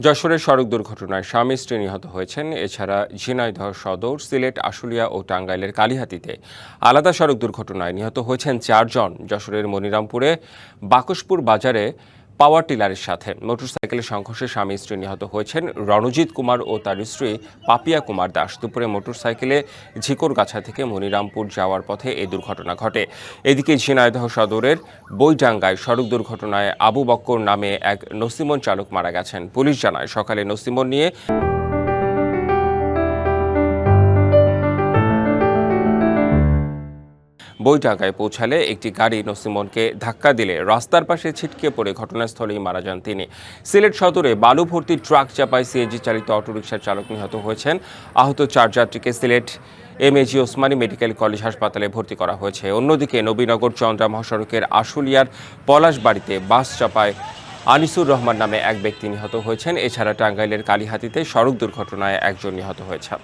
যশোরের সড়ক দুর্ঘটনায় স্বামী স্ত্রী নিহত হয়েছেন। এছাড়া ঝিনাইদহ সদর, সিলেট, আশুলিয়া ও টাঙ্গাইলের কালিহাতীতে আলাদা সড়ক দুর্ঘটনায় নিহত হয়েছেন চারজন। যশোরের মনিরামপুরে বাকসপুর বাজারে পাওয়ার টিলারের সাথে। মোটরসাইকেলের সংঘর্ষে স্বামী স্ত্রী নিহত হয়েছেন রণজিৎ কুমার ও তার স্ত্রী পাপিয়া কুমার দাস। দুপুরে মোটরসাইকেলে ঝিকরগাছা থেকে মনিরামপুর যাওয়ার পথে এই দুর্ঘটনা ঘটে। এদিকে ঝিনাইদহ সদরের বইডাঙ্গায় সড়ক দুর্ঘটনায় আবু বক্কর নামে এক নসিমন চালক মারা গেছেন। পুলিশ জানায়, সকালে নসিমন নিয়ে বইটাকায় পৌঁছালে একটি গাড়ি নসিমনকে ধাক্কা দিলে রাস্তার পাশে ছিটকে পড়ে ঘটনাস্থলেই মারা যান তিনি। সিলেট সদরে বালু ভর্তি ট্রাক চাপায় সিএনজি চালিত অটোরিকশার চালক নিহত হয়েছেন। আহত চার যাত্রীকে Sylhet M AG Osmani medical college হাসপাতালে ভর্তি করা হয়েছে। অন্যদিকে নবীনগর চন্দ্রা মহাসড়কের আশুলিয়ার পলাশবাড়িতে বাস চাপায় আনিসুর রহমান নামে এক ব্যক্তি নিহত হয়েছেন। এছাড়া টাঙ্গাইলের কালীহাতিতে সড়ক দুর্ঘটনায় একজন নিহত হয়েছেন।